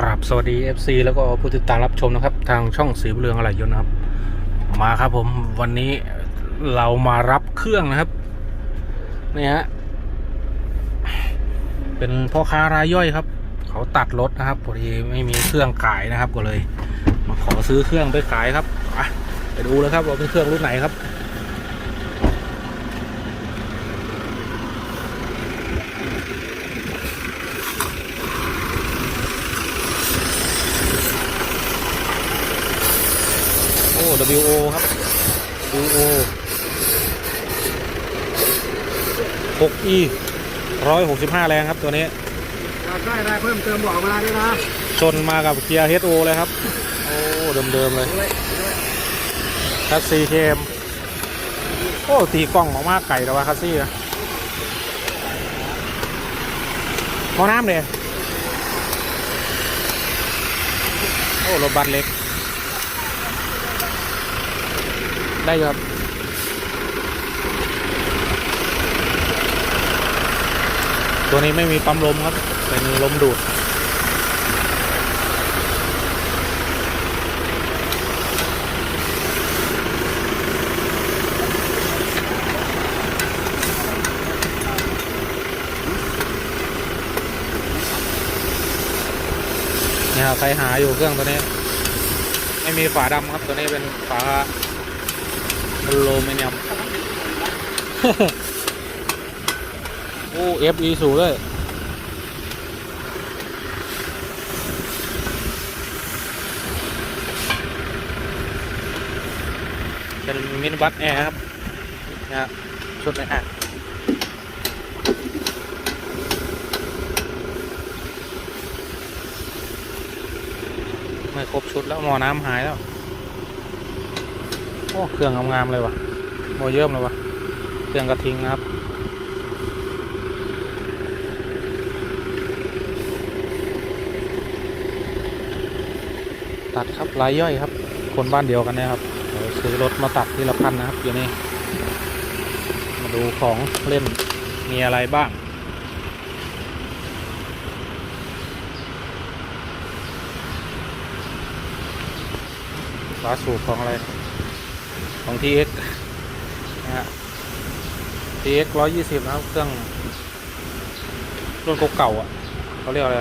กราบสวัสดี FC แล้วก็ผู้ติดตามรับชมนะครับ ทางช่องสีเรืองอะไรยนนะครับ มาครับผมวันนี้เรามารับเครื่องนะครับนี่ฮะเป็นพ่อค้ารายย่อยครับ เขาตัดรถนะครับพอดีไม่มีเครื่องขายนะครับก็เลย มาขอซื้อเครื่องไปขายครับไปดูเลยครับว่าเป็นเครื่องรุ่นไหนครับ WO ครับ WO 6E 165 แรงครับตัวนี้อยากได้อะไรเพิ่มเติมบอกมาด้วยนะ ชนมากับเกียร์ HO เลยครับ โอ้ เดิมๆเลยคัสซีเคมโอ้ ตีกล้องออกมาไก่แต่ว่าคัสซี่นะหมอน้ำเลยโอ้รถบัสเล็ก ได้ครับตัวนี้ไม่มีปั๊มลมครับ เป็นลมดูด เนี่ยครับใครหาอยู่เครื่องตัวนี้ ไม่มีฝาดำครับ ตัวนี้เป็นฝา อลูมิเนียม โอ้ FE สูงเลยเป็นมินิบัสแอร์ครับนะฮะชุดในอะไม่ครบชุดแล้วหมอน้ำหายแล้ว โอ้เครื่องงามๆเลยวะโมเยิ่มเลยวะเครื่องกระทิงนะครับตัดครับรายย่อยครับ คนบ้านเดียวกันนะครับซื้อรถมาตัดที่ละพันนะครับอยู่นี่มาดูของเล่นมีอะไรบ้าง ฝาสูบของอะไร ของ TX นะฮะ TX ร้อยยี่สิบนะครับ เครื่องรุ่นเก่าๆอะเขาเรียกอะไร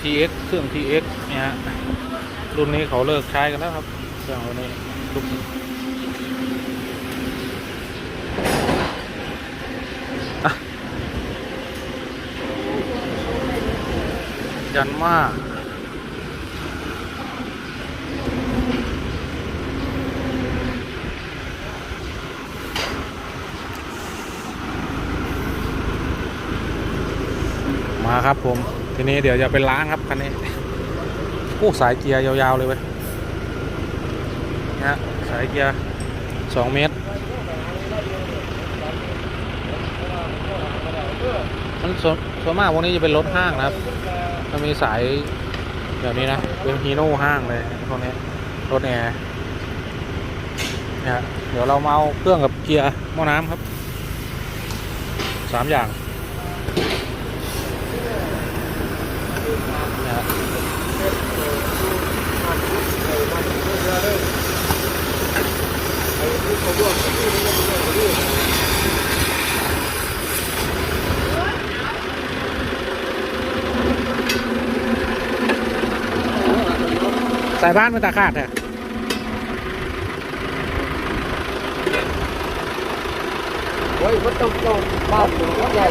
TX เครื่อง TX เนี่ยฮะ รุ่นนี้เขาเลิกใช้กันแล้วครับ เครื่องรุ่นนี้รุ่นอะยันมา ครับผม ทีนี้เดี๋ยวจะไปล้างครับคันนี้โอ้สายเกียร์ยาวๆเลยเว้ยนะสายเกียร์สองเมตร มันส่วนส่วนมากพวกนี้จะเป็นรถห้างนะครับมันมีสายแบบนี้นะ เป็นฮีโน่ห้างเลยพวกนี้รถแอร์นะเดี๋ยวเรามาเอาเครื่องกับเกียร์หม้อน้ำครับสามอย่างนะฮะ สายบ้านมันตาขาดอะโอ้ยมันต้องต้องบ้านใหญ่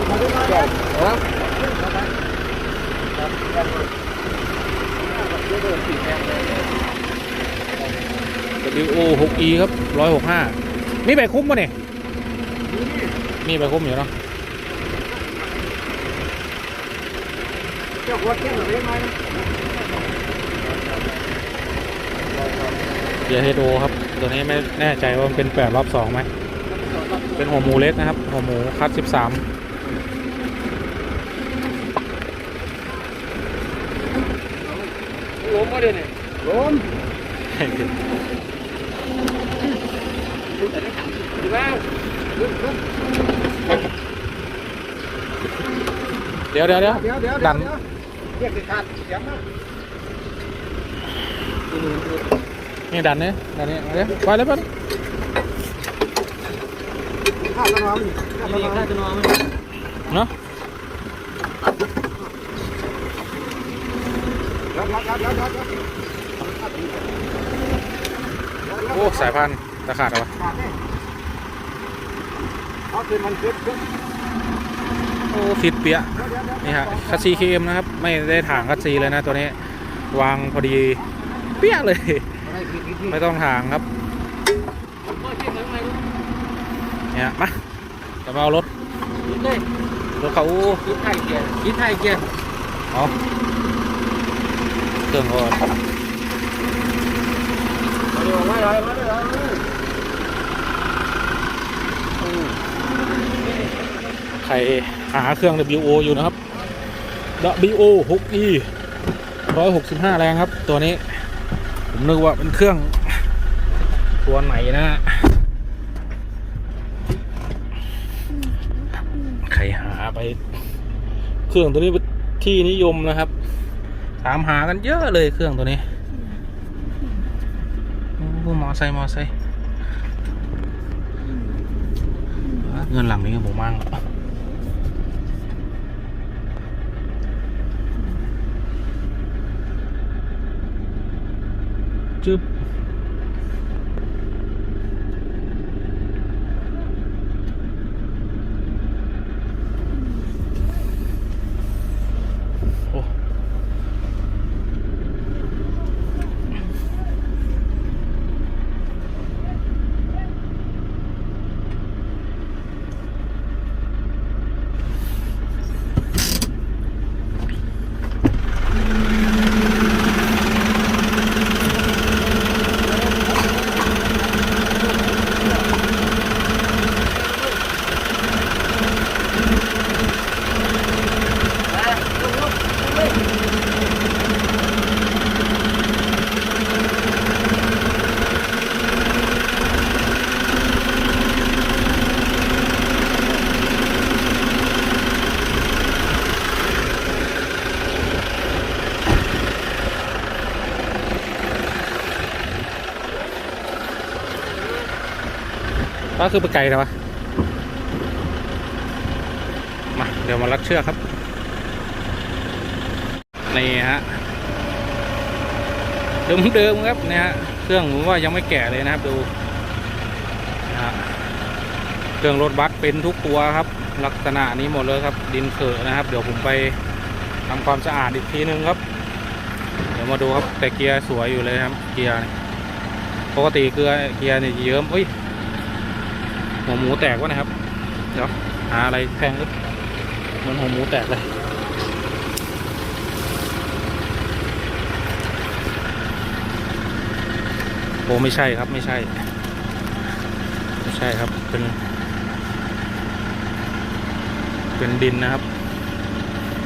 ใหญ่ฮะ WO 6E ครับ 165นี่ใบคุ้มป่ะเนี่ยนี่ใบคุ้มอยู่เนาะเจ้าขวดแก้วหรือไม่เยร์ HO ครับ ตัวนี้ไม่แน่ใจว่ามันเป็น8รอบ2ไหม เป็นหัวหมูเล็กนะครับ หัวหมูคัด13ล้ม มาเลยเนี่ยล้มดีมากเดี๋ยวเดี๋ยวเดี๋ยวเดี๋ยวเดี๋ยวดันเดี๋ยวเรียกขาดเสียงมากนี่ดันเนี่ยดันเนี่ยเอาเลยไปเลยไปเลยข้าวกระน้อมข้าวกระน้อมข้าวกระน้อมเนาะ รับรับรับรับรับ โอ้ สายพันธุ์ตะขาดเหรอวะขาดเนี่ยเอาเป็นมันขึ้นขึ้นโอ้ฟิตเปียะเดี๋ยวเดี๋ยวเดี๋ยวนี่ฮะคัสซีเคเอ็มนะครับ ไม่ได้ถางคัสซีเลยนะตัวนี้ วางพอดี เปี้ยเลย ไม่ผิดผิดผิดไม่ต้องถางครับเนี่ยมาจะมาเอารถเลยรถเขาอู้คิดไทยเกียร์คิดไทยเกียร์เอาเครื่อ งก่อนใครหาเครื่อง WO อยู่นะครับ WO 6E 165 แรงครับ ตัวนี้ ผมนึกว่าเป็นเครื่อง ตัวไหนนะ ใครหาไป เครื่องตัวนี้เป็นที่นิยมนะครับ ถามหากันเยอะเลยเครื่องตัวนี้โอ้มอไซมอไซเงินหลังนี้ผมมั่งจึ๊บ ก็คือไปไกลแล้ววะมาเดี๋ยวมารัดเชือกครับ นี่ฮะเดิมๆครับเนี่ยฮะเครื่องผมว่ายังไม่แก่เลยนะครับดูนะฮะเครื่องรถบัสเป็นทุกตัวครับ ลักษณะนี้หมดเลยครับ ดินเขอนะครับ เดี๋ยวผมไปทำความสะอาดอีกทีนึงครับ เดี๋ยวมาดูครับแต่เกียร์สวยอยู่เลยครับ เกียร์ปกติเกลือเกียร์เนี่ยเยิ้มเฮ้ย หัวหมูแตกวะนะครับ เดี๋ยวหาอะไรแทงก็เหมือนหัวหมูแตกเลยโอ้ไม่ใช่ครับไม่ใช่ ไม่ใช่ครับเป็น เป็นดินนะครับ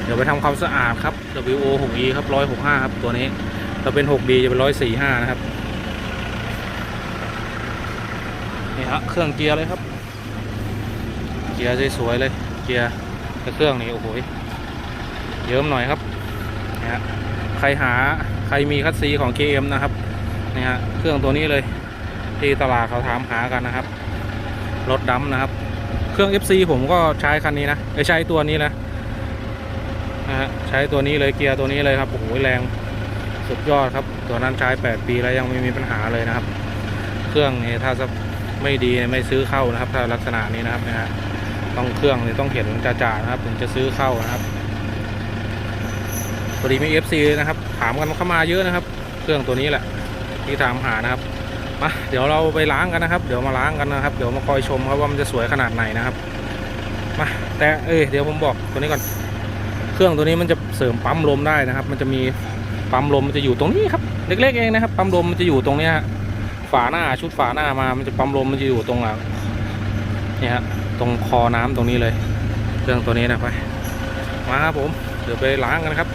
เดี๋ยวไปทำความสะอาดครับ WO 6E ครับ165 ครับ ตัวนี้ถ้าเป็น 6D จะเป็น 145 นะครับนี่ฮะเครื่องเกียร์เลยครับ กียร์สวยๆเลย เกียร์เครื่องนี่โอ้โหเยิ้มหน่อยครับนะฮะใครหาใครมีคัสซีของ KM นะครับนี่ฮะเครื่องตัวนี้เลยที่ตลาดเขาถามหากันนะครับ รถดำนะครับ เครื่อง FC ผมก็ใช้คันนี้นะไม่ใช้ตัวนี้นะนะฮะใช้ตัวนี้เลยเกียร์ตัวนี้เลยครับโอ้โหแรงสุดยอดครับ ตัวนั้นใช้ 8 ปีแล้วยังไม่มีปัญหาเลยนะครับ เครื่องนี่ถ้าจะไม่ดีไม่ซื้อเข้านะครับ ถ้าลักษณะนี้นะครับนะฮะ ต้องเครื่องนี่ต้องเห็นจ่าๆนะครับถึงจะซื้อเข้านะครับพอดีมี FC นะครับ ถามกันเข้ามาเยอะนะครับ เครื่องตัวนี้แหละ ที่ถามหานะครับมาเดี๋ยวเราไปล้างกันนะครับ เดี๋ยวมาล้างกันนะครับ เดี๋ยวมาคอยชมครับว่ามันจะสวยขนาดไหนนะครับมาแต่เอ้ยเดี๋ยวผมบอกตัวนี้ก่อน เครื่องตัวนี้มันจะเสริมปั๊มลมได้นะครับ มันจะมีปั๊มลมมันจะอยู่ตรงนี้ครับเล็กๆเองนะครับปั๊มลมมันจะอยู่ตรงเนี้ยฮะฝาหน้าชุดฝาหน้ามามันจะปั๊มลมมันจะอยู่ตรงอะเนี่ยฮะ ตรงคอน้ำตรงนี้เลยเครื่องตัวนี้นะไปมาครับผมเดี๋ยวไปล้างกันครับ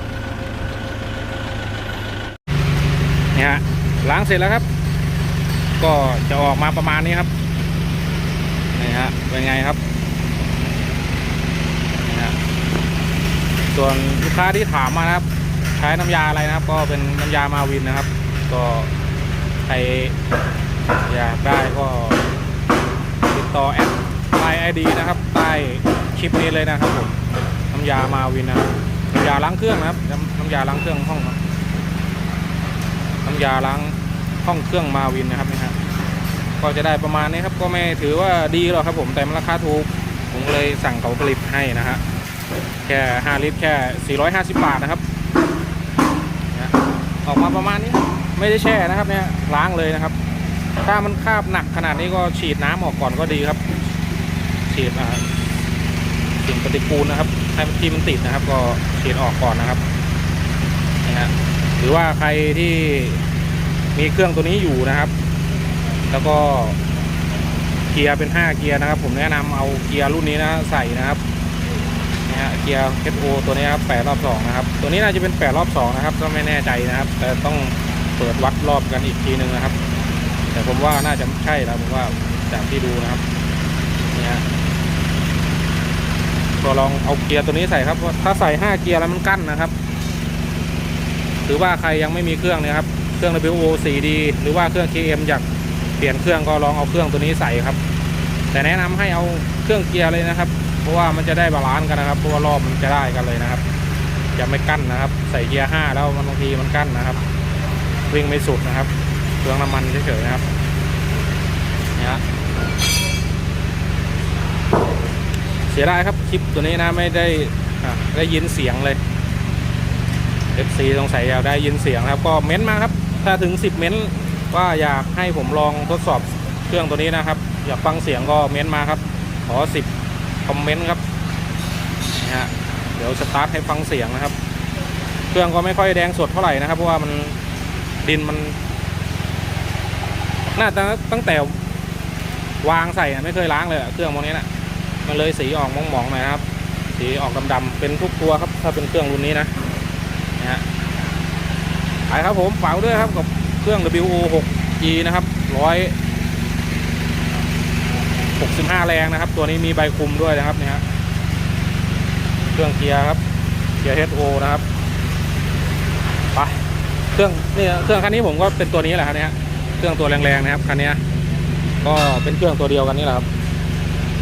เนี่ยล้างเสร็จแล้วครับ ก็จะออกมาประมาณนี้ครับนี่ฮะเป็นไงครับนี่ฮะส่วนลูกค้าที่ถามมานะครับ ใช้น้ำยาอะไรนะครับ ก็เป็นน้ำยามาวินนะครับ ก็ใครอยากได้ก็ติดต่อแอด ไลน์ไอดีนะครับใต้คลิปนี้เลยนะครับผมน้ำยามาวินนะครับน้ำยาล้างเครื่องนะครับน้ำยาล้างเครื่องห้องนะน้ำยาล้างห้องเครื่องมาวินนะครับนี่ครับก็จะได้ประมาณนี้ครับก็ไม่ถือว่าดีหรอกครับผมแต่มันราคาถูกผมเลยสั่งเขาผลิตให้นะฮะแค่5ลิตรแค่ 450 บาทนะครับออกมาประมาณนี้ไม่ได้แช่นะครับเนี่ยล้างเลยนะครับ ถ้ามันคราบหนักขนาดนี้ก็ฉีดน้ำออกก่อนก็ดีครับ ฉีดสิ่งปฏิกูลนะครับให้มันที่มันติดนะครับ ก็ฉีดออกก่อนนะครับนะฮะหรือว่าใครที่มีเครื่องตัวนี้อยู่นะครับ แล้วก็เกียร์เป็น 5 เกียร์นะครับ ผมแนะนำเอาเกียร์รุ่นนี้นะใส่นะครับนะฮะเกียร์ HO ตัวนี้ครับ8รอบ2นะครับ ตัวนี้น่าจะเป็น8รอบ2นะครับ ก็ไม่แน่ใจนะครับ แต่ต้องเปิดวัดรอบกันอีกทีหนึ่งนะครับ แต่ผมว่าน่าจะใช่แล้วผมว่าจากที่ดูนะครับ ก็ลองเอาเกียร์ตัวนี้ใส่ครับเพราถ้าใส่5เกียร์แล้วมันกั้นนะครับ หรือว่าใครยังไม่มีเครื่องนะครับ เครื่อง WO 4D หรือว่าเครื่อง KM อยากเปลี่ยนเครื่องก็ลองเอาเครื่องตัวนี้ใส่ครับ แต่แนะนำให้เอาเครื่องเกียร์เลยนะครับ เพราะว่ามันจะได้บาลานซ์กันนะครับ เพราะว่ารอบมันจะได้กันเลยนะครับ จะไม่กั้นนะครับ ใส่เกียร์5แล้วบางทีมันกั้นนะครับ วิ่งไม่สุดนะครับ เครื่องน้ำมันเฉยๆนะครับ เนี่ย เสียดายครับคลิปตัวนี้นะไม่ได้ได้ยินเสียงเลย FC สงสัยอยากได้ยินเสียงนะครับ ก็เม้นต์มาครับ ถ้าถึง 10 เม้นต์ว่าอยากให้ผมลองทดสอบเครื่องตัวนี้นะครับ อยากฟังเสียงก็เม้นต์มาครับ ขอ 10 คอมเมนต์ครับนะฮะเดี๋ยวสตาร์ทให้ฟังเสียงนะครับ เครื่องก็ไม่ค่อยแดงสดเท่าไหร่นะครับ เพราะว่ามันดินมันน่าจะตั้งแต่วางใส่ไม่เคยล้างเลยเครื่องพวกนี้นะ มันเลยสีออกมองๆหน่อยนะครับ สีออกดำๆเป็นทุกตัวครับ ถ้าเป็นเครื่องรุ่นนี้นะนะฮะไปครับผมฝากด้วยครับกับเครื่อง WO 6G นะครับ165 แรงนะครับ ตัวนี้มีใบคุมด้วยนะครับเนี่ยฮะเครื่องเกียร์ครับ เกียร์ HO นะครับไปเครื่องนี่เครื่องคันนี้ผมก็เป็นตัวนี้แหละครับเนี่ยเครื่องตัวแรงๆนะครับคันนี้ก็เป็นเครื่องตัวเดียวกันนี่แหละครับ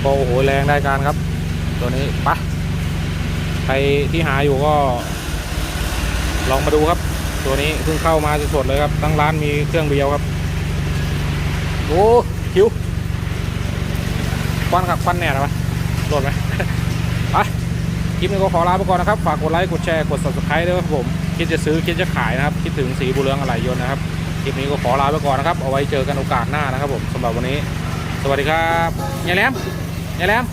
ก็โอ้โหแรงได้การครับ ตัวนี้ไปใครที่หาอยู่ก็ ลองมาดูครับ ตัวนี้เพิ่งเข้ามาสดๆเลยครับ ตั้งร้านมีเครื่องเดียวครับโอ้คิวควันขับควันแน่หรอวะโดนไหมไปคลิปนี้ก็ขอลาไปก่อนนะครับ ฝากกดไลค์กดแชร์กด subscribe ด้วยครับผม คิดจะซื้อคิดจะขายนะครับ คิดถึงสีบุเรืองอะไหล่ยนต์นะครับคลิปนี้ก็ขอลาไปก่อนนะครับ เอาไว้เจอกันโอกาสหน้านะครับผมสำหรับวันนี้ สวัสดีครับยายแหลม ยายแหลม